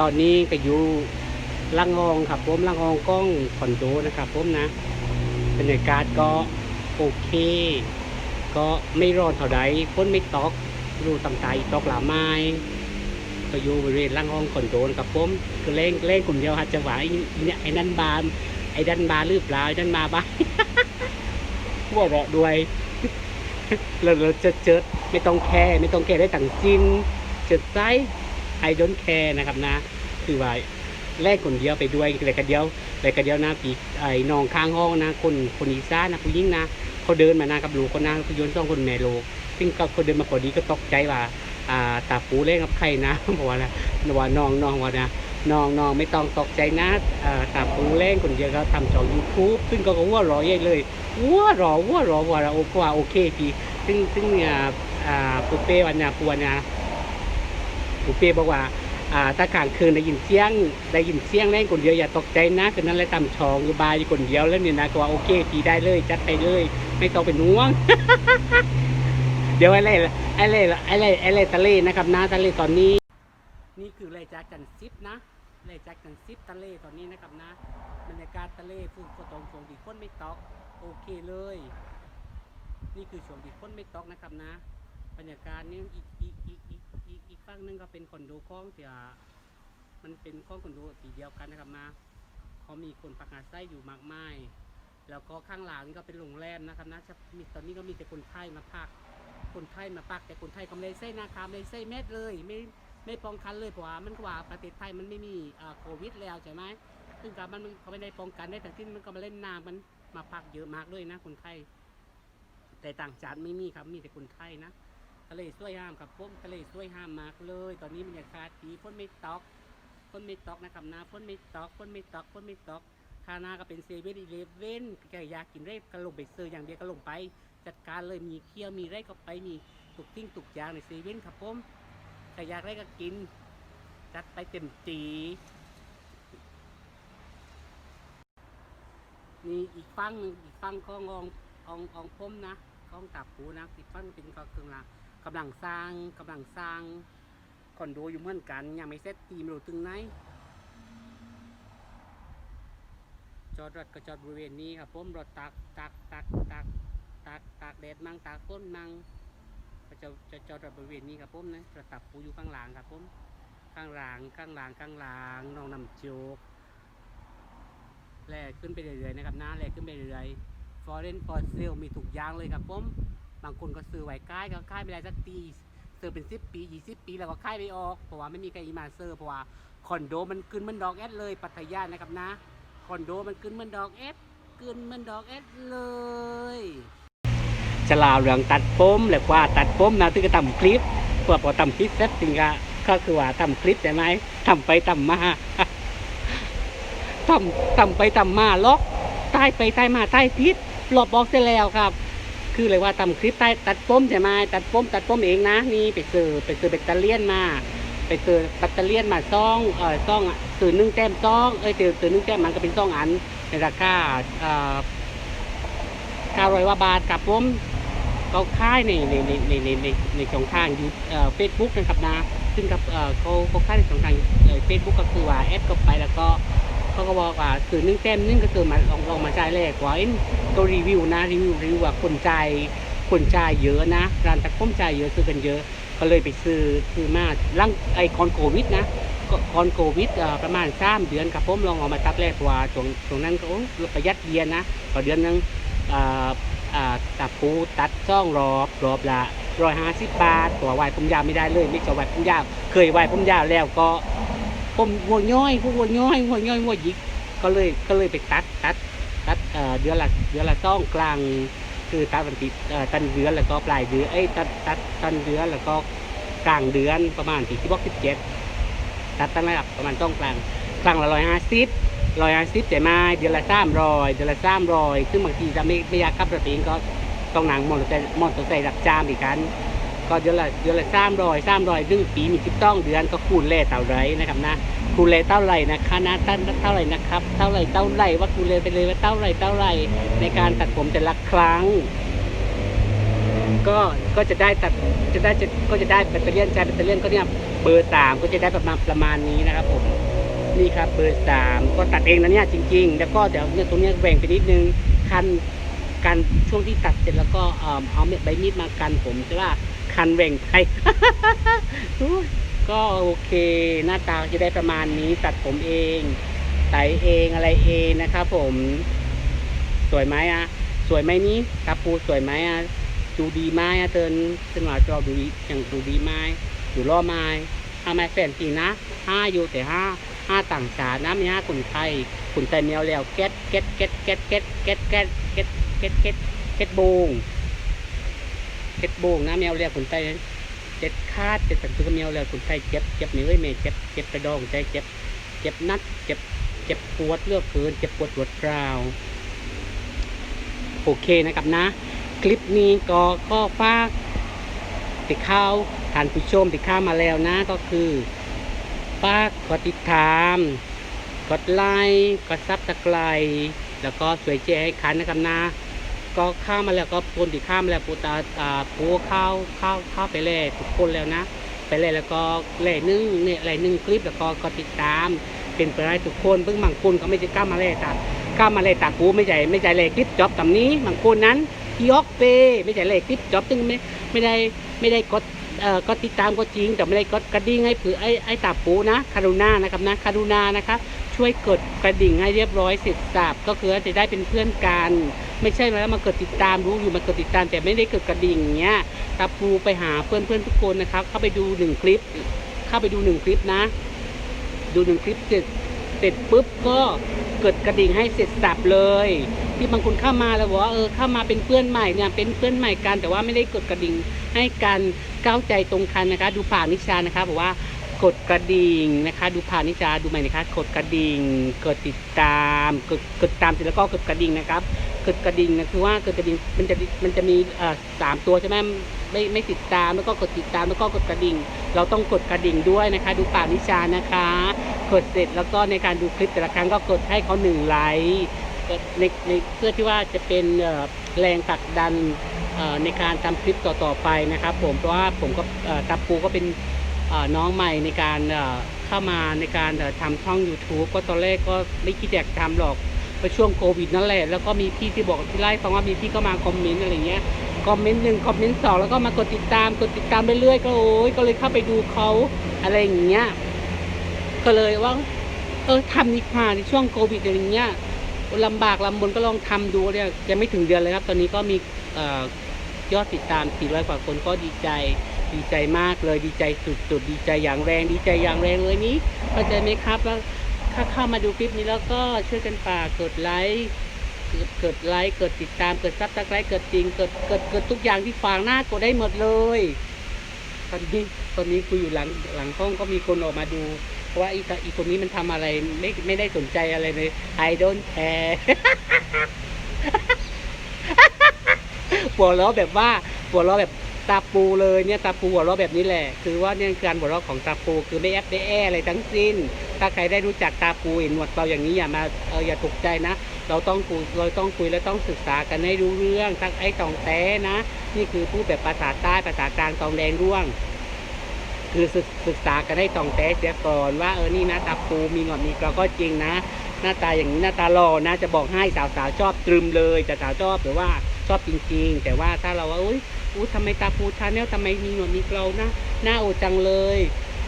ตอนนี้ก็อยู่ล่างองครับผมล่างองกล้องคอนโดนะครับผมนะบรรยากาศก็โอเค ก็ไม่ร้อนเท่าใดฝนไม่ตกรูต่างๆตกหลาไม้ก็อยู่บริเวณล่างห้องคอนโดนะครับผมคือเล่งเล่งคนเดียวอาจจะว่าไอ้เนี่ยไอ้นั่นบานไอ้ดันบาหรือเปล่าไอ้ดันมาบ้าหัวเราะด้วยเราเราจะเจิดไม่ต้องแคร์ไม่ต้องแคร์ได้ต่างจินเจิดใจ ไอดอนแคร์นะครับนะ คือว่าแลกคนเดียวไปด้วยแต่กันเดียวแต่กันเดียวนะปีไอ้น้องข้างห้องนะ คนคนอีสานะผู้หญิงนะเขาเดินมานะกับลูกคนนะผู้ยนต์สองคนแม่ลูกซึ่งก็เขาเดินมาพอดีก็ตกใจว่าอ่าตาปูเล่นกับใครนะบอกว่านะว่าน้องน้องว่านะน้องน้องไม่ต้องตกใจนะอ่าตาปูเล่นคนเดียวก็ทำช่อยูทูบซึ่งก็หัวเรอใหญ่เลยหัวเรอหัวเรอว่าโอเคว่าโอเคพี่ซึ่งซึ่งอ่าอ่าปูเป้วันนะปูวันนะปูเป้บอกว่าอ่าถ้ากลางคืนได้ยินเสียง ได้ยินเสียงเล่นคนเดียวอย่าตกใจนะคือนั้นเลยทำช่องอยู่บายอยู่คนเดียวแล้วเนี่ยนะก็ว่าโอเคพี่ได้เลย จัดไปเลย ไม่ต้องเป็นห่วง เดี๋ยวอ้เล่ไอ้เล่ไอ้เล่ไอ้เล่ทะเลนะครับนะทะเลตอนนี้ นี่คือเลจากกันซิปนะเลจากกันซิปทะเลตอนนี้นะครับนะบรรยากาศทะเลคือฝนตกฝนดีฝนไม่ตกโอเคเลย นี่คือช่วงที่ฝนไม่ตกนะครับนะ บรรยากาศนี้อีกอีกอีก อีกฝั่งหนึงก็เป็นคอนโดคล้องที่มันเป็นคล้องคอนโดสีเดียวกันนะครับนะเขามีคนพักอาศัยอยู่มากมาย แล้วก็ข้างหลังนี่ก็เป็นโรงแรมนะครับนะจะมีตอนนี้ก็มีแต่คนไทยมาพัก คนไทยมาปัก แต่คนไทยก็ไม่ได้ใส่หน้ากากไม่ได้ใส่แมสเลย ไม่ไม่ป้องกันเลยเพราะว่ามันกว่าประเทศไทยมันไม่มีอ่าโควิดแล้วใช่ไหมซึ่งการมันเขาไม่ได้ป้องกันได้แต่ที่มันก็มาเล่นน้ำมันมาพักเยอะมากเลยนะคนไทย แต่ต่างชาติไม่มีครับมีแต่คนไทยนะ ทะเลสวยงามครับพวกทะเลสวยงามมากเลย ตอนนี้บรรยากาศดีฝนไม่ตอกฝนไม่ตอกนะครับนะฝนไม่ตอกฝนไม่ตอกฝนไม่ตอกข้าน้าก็เป็นเซเว่นอีเลฟเว่นแกอยากกินเรฟก็ลงไปซื้ออย่างเดียวก็ลงไป จัดการเลยมีเคี่ยวมีไรก็ไปมีตุกทิ้งตุกยางในเซเว่นครับผมใครอยากไรก็กิน จัดไปเต็มจีนี่อีกฟังหนึ่งอีกฟังขององององพมนะของตับปูนะอีกฟังเป็นก็กำลัง กำลังสร้างกำลังสร้างคอนโดอยู่เหมือนกัน ยังไม่เสร็จตีมราตึงไหน จอดรถก็จอดบริเวณนี้ครับผมรถตักตักตักตักตักตากแดดมั่งตากฝนมั่งก็จะจะจอดรถบริเวณนี้ครับผมนะรถตับปูอยู่ข้างหลังครับผมข้างหลังข้างหลังข้างหลังน้องนำโจกแล่ขึ้นไปเรื่อยๆนะครับนะแล่ขึ้นไปเรื่อยๆฟอร์เรนฟอร์เซลมีถูกยางเลยครับผม บางคนก็ซื้อไว้ค่ายก็ค่ายไม่ได้สักปีซื้อเป็นสิบปียี่สิบปีแล้วก็ค่ายไม่ออกเพราะว่าไม่มีใครมาซื้อเพราะว่าคอนโดมันขึ้นมันดอกแอดเลยปัทยานะครับนะคอนโดมันขึ้นมันดอกเอฟขึ้นมันดอกเอฟเลยจะลาเรื่องตัดผมหรือว่าตัดผมนะที่ก็ทำคลิปเพื่อพอทำคลิปเสร็จจริงก็ก็คือว่าทำคลิปใช่ไหมทำไปทำมาทำทำไปทำมาล็อกใต้ไปใต้มาใต้พิษหลบออกเสียแล้วครับ คือเลยว่าทำคลิปใต้ตัดผมใช่ไหมตัดผมตัดผมเองนะนี่ไปซื้อไปซื้อแบตเตอรี่ยนมาไปซื้อแบตเตอรี่ยนมาซองเออซองอะซื้อหนึ่งแต้มซองเอ้ยซื้อซื้อหนึ่งแต้มมันก็เป็นซองอันในราคาเอ่อเก้าร้อยว่าบาทกับผมเขาค่ายในในในในในในในช่องทางยูเอ่อเฟซบุ๊กนะครับนะซึ่งกับเอ่อเขาเขาค่ายในช่องทางเฟซบุ๊กก็คือว่าแอดก็ไปแล้วก็ เขาก็บอกว่าคือนึ่งแต้มนึ่งก็คือมาลองลองมาจ่ายแรกว่าเอ้ยตัวรีวิวนะรีวิวรีวิวว่าคนจ่ายคนจ่ายเยอะนะร้านตัดผมจ่ายเยอะซื้อกันเยอะ ก็เลยไปซื้อซื้อมาหลังไอคอนโควิดนะก็คอนโควิดประมาณสามเดือนครับผมลองเอามาตัดแรกว่าช่วงช่วงนั้นก็ประหยัดเบียร์นะต่อเดือนนึงอ่ออ่าตัดปูตัดซ่องรอบรอบละร้อยห้าสิบบาทตัววายผมยาวไม่ได้เลยไม่จะวายผมยาวเคยวายผมยาวแล้วก็ ผมหัวย้อยหัวย้อยหัวย้อยหัวยิกก็เลยก็เลยไปตัดตัดตัดเอ่อเดือนละเดือนละซ่องกลาง คือตัดวันที่ตันเดือนแล้วก็ปลายเดือนเอ้ยตัดตัดตันเดือนแล้วก็กลางเดือนประมาณที่ที่บอกสิบเจ็ดตัดตั้งระดับประมาณต้องกลางกลางละร้อยห้าสิบร้อยห้าสิบแต่มาเดือนละสามร้อยเดือนละสามร้อยซึ่งบางทีจะไม่ไม่อยากขับรถเองก็ต้องนั่งมอเตอร์ไซค์มอเตอร์ไซค์รับจ้างอีกกัน ก็เดือนละเดือนละสามร้อยสามร้อยหนึ่งปีมีสิบต้องเดือนก็คูณเลขเท่าไรนะครับนะคูณเลขเท่าไรนะคะนะท่านเท่าไรนะครับเท่าไรเท่าไรว่าคูณเลขไปเลยว่าเท่าไรเท่าไรในการตัดผมแต่ละครั้ง ก็ก็จะได้ตัดจะได้จะก็จะได้แบตเตอรี่ใช้แบตเตอรี่ก็เนี่ยเบอร์สามก็จะได้ประมาณประมาณนี้นะครับผมนี่ครับเบอร์สามก็ตัดเองนะเนี่ยจริง ๆ แล้วก็เดี๋ยวเนี่ยตรงเนี้ยแบ่งไปนิดนึงคันกันช่วงที่ตัดเสร็จแล้วก็เอ่อเอาใบมีดมากันผมจะว่า คันแบ่งไปอุ๊ยก็โอเค หน้าตาจะได้ประมาณนี้ตัดผมเองไตเองอะไรเองนะครับผมสวยไหมอะ สวยไหมนี้ตาปูสวยไหมอะดูดีไหมอะเตินซึ่งเราจอดูดีอย่างดูดีไหมอยู่รอไหมทำไมแฟนจริงนะห้าอยู่แต่ห้าห้าต่างชาตินะมีห้าคนไทยคนไทยแมวแล้วเก็ตเก็ตเก็ตเก็ตเก็ตเก็ตเก็ตเก็ตเก็ตเก็ตเก็ตโบง เก็ตโบงนะแมวแล้วคนไทยเจ็ดคาดเจ็ดตันตัวแมวแล้วคนไทยเจ็บเจ็บนิ้วเมย์เจ็บเจ็บกระดองใจเจ็บเจ็บนัดเจ็บเจ็บปวดเลือกเกินเจ็บปวดปวดกราวโอเคนะครับนะ คลิปนี้ก็ก็ฝากติดข้าวท่านผู้ชมติดข้าวมาแล้วนะก็คือฝากกดติดตาม กดไลค์กดซับสไครต์แล้วก็สวยเจให้คันนะครับนะ ก็ข้ามาแล้วก็ปูนติดข้ามมาแล้วปูตาอ่าปูข้าเข้าเข้าไปเลยทุกคนแล้วนะ ไปเลยแล้วก็เล่นึ่งเนี่ยอะไรนึ่งคลิปแล้วก็กดติดตาม เป็นไปได้ทุกคนเพิ่งบางคนก็ไม่ได้กล้ามาเล่ตาก้ามาเลยตากูไม่ใช่ไม่ใช่เลยคลิปจ็อบตำนี้บางคนนั้นยอกเปไม่ใช่เลยคลิปจ็อบจึงไม่ไม่ได้ไม่ได้กดเอ่อก็ติดตามก็จริงแต่ไม่ได้กดกระดิ่งให้เผือไอ้ไอ้ตาปูนะคารุณานะครับนะคารุณานะครับช่วยกดกระดิ่งให้เรียบร้อยเสร็จสับก็คือจะได้เป็นเพื่อนกัน ไม่ใช่แล้วมาเกิดติดตามรู้อยู่มาเกิดติดตาม แต่ไม่ได้เกิดกระดิ่งเงี้ยตาปูไปหาเพื่อนเพื่อนทุกคนนะครับ เข้าไปดูหนึ่งคลิป เข้าไปดูหนึ่งคลิปนะ ดูหนึ่งคลิปเสร็จเสร็จปุ๊บก็เกิดกระดิ่งให้เสร็จสับเลย ที่บางคนเข้ามาแล้วบอกว่าเออเข้ามาเป็นเพื่อนใหม่เนี่ยเป็นเพื่อนใหม่กันแต่ว่าไม่ได้กดกระดิ่งให้กันก้าวใจตรงกันนะคะ ดูผ่านนิชานะคะบอกว่ากดกระดิ่งนะคะ ดูผ่านนิชาดูใหม่นะคะกดกระดิ่งกดติดตามกดกดตามเสร็จแล้วก็กดกระดิ่งนะครับ กดกระดิ่งนะคือว่ากดกระดิ่งมันจะมันจะมีสามตัวใช่ไหมไม่ไม่ติดตามแล้วก็กดติดตามแล้วก็กดกระดิ่ง เราต้องกดกระดิ่งด้วยนะคะ ดูป่ากนิชานะคะ กดเสร็จแล้วก็ในการดูคลิปแต่ละครั้งก็กดให้เขาหนึ่งไลค์ก็ในในเพื่อที่ว่าจะเป็นแรงผลักดันในการทำคลิปต่อๆไปนะครับผมเพราะว่าผมก็ตับปูก็เป็นน้องใหม่ในการเข้ามาในการเอ่อทำช่อง YouTube ก็ตอนแรกก็ไม่คิดอยากทำหรอก ไปช่วงโควิดนั่นแหละ แล้วก็มีพี่ที่บอกที่ไล่ฟังว่ามีพี่ก็มาคอมเมนต์อะไรเงี้ย คอมเมนต์หนึ่งคอมเมนต์สองแล้วก็มากดติดตาม กดติดตามไปเรื่อยก็โอ้ยก็เลยเข้าไปดูเขาอะไรอย่างเงี้ย ก็เลยว่า เออทำดีกว่าในช่วงโควิดอะไรเงี้ยลำบากลำบนก็ลองทำดูเนี่ยยังไม่ถึงเดือนเลยครับ ตอนนี้ก็มีออยอดติดตาม 400 กว่าคนก็ดีใจ ดีใจมากเลย ดีใจสุดๆ ดีใจอย่างแรง ดีใจอย่างแรงเลยนี้เข้าใจไหมครับว่า ถ้าเข้ามาดูคลิปนี้แล้วก็ช่วยกันฝากกดไลค์กดกดไลค์กดติดตามกดซับสไครต์กดจริงกดกดกดทุกอย่างที่ฝางหน้ากดได้หมดเลยตอนนี้ตอนนี้กูอยู่หลังหลังห้องก็มีคนออกมาดูว่าอีตาอีคนนี้มันทำอะไรไม่ไม่ได้สนใจอะไรเลย I don't care หัวเราะแบบว่าหัวเราะแบบ ตาปูเลยเนี่ยตาปูหัวเราะแบบนี้แหละ คือว่าเนี่ยการหัวเราะของตาปูคือไม่แอบไม่แออะไรทั้งสิ้น ถ้าใครได้รู้จักตาปูเห็นหนวดเราอย่างนี้อย่ามาเอออย่าตกใจนะ เราต้องคุยเราต้องคุยและต้องศึกษากันให้รู้เรื่องทั้งไอ้ตองแต้นะ นี่คือพูดแบบภาษาใต้ภาษากลางตองแดงร่วง คือศึกษากันให้ตองแต้เสียก่อนว่าเออนี่นะตาปูมีหงอดมีกรอก็จริงนะ หน้าตาอย่างนี้หน้าตาหล่อนะจะบอกให้สาวสาวๆชอบตรึมเลยแต่สาวชอบหรือว่าชอบจริง ๆ แต่ว่าถ้าเราว่าอุ้ย อู้ทำไมตาปูชาแนลทำไมมีหนวดมีเครานะหน้าโอจังเลย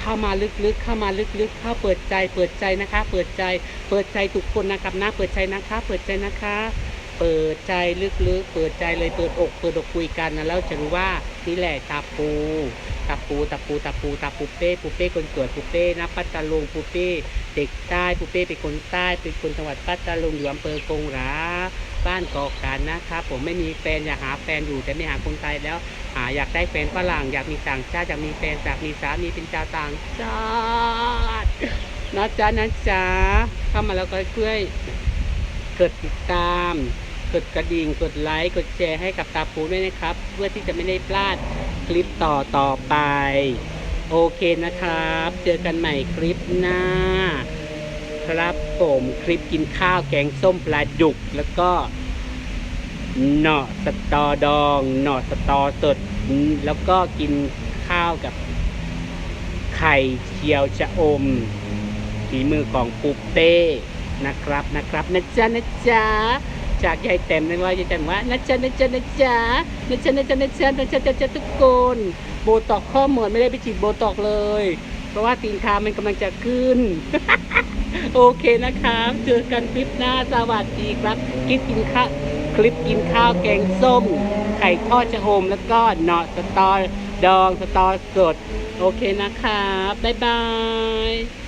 เข้ามาลึกๆ เข้ามาลึกๆ เข้าเปิดใจ เปิดใจนะคะ เปิดใจ เปิดใจทุกคนนะครับนะ เปิดใจนะคะ เปิดใจนะคะ เปิดใจลึกๆ เปิดใจเลย เปิดอก เปิดอกคุยกันนะแล้วจะรู้ว่านี่แหละตาปูตาปูตาปูตาปูตาปูเป้ปูเป้คนสวยปูเป้นะปัตตาลุงปูเป้เด็กใต้ปูเป้เป็นคนใต้เป็นคนจังหวัดปัตตาลุงอยู่อำเภอกงหรา บ้านกอกกันนะครับผมไม่มีแฟนอยากหาแฟนอยู่แต่ไม่หาคนไทยแล้ว หาอยากได้แฟนฝรั่งอยากมีต่างชาติอยากมีแฟนอยากมีสามีเป็นชาวต่างชาตินะจ๊ะนะจ๊ะเข้ามาแล้วก็ช่วยกดติดตาม กดกระดิ่งกดไลค์กดแชร์ให้กับตาปูด้วยนะครับ เพื่อที่จะไม่ได้พลาดคลิปต่อต่อไป โอเคนะครับ เจอกันใหม่คลิปหน้า ครับผมคลิปกินข้าวแกงส้มปลาดุก แล้วก็หน่อสตอดอง หน่อสตอสด แล้วก็กินข้าวกับไข่เจียวชะอมฝีมือของปุ๊บเต้นะครับนะครับนะจ๊ะนะจ๊ะจากยายแต้มนะว่ายายแต้มว่านะจ๊ะนะจ๊ะนะจ๊ะนะจ๊ะนะจ๊ะนะจ๊ะนะจ๊ะนะจ๊ะทุกคนโบตอกข้อมือไม่ได้ไปฉีดโบตอกเลย เพราะว่าตีนคามันกำลังจะขึ้น โอเคนะครับ เจอกันคลิปหน้าสวัสดีครับคลิปกินข้าวคลิปกินข้าวแกงส้ม ไข่ทอดชะโฮมแล้วก็เนาะสตอดองสตอสด โอเคนะครับ บ๊ายบาย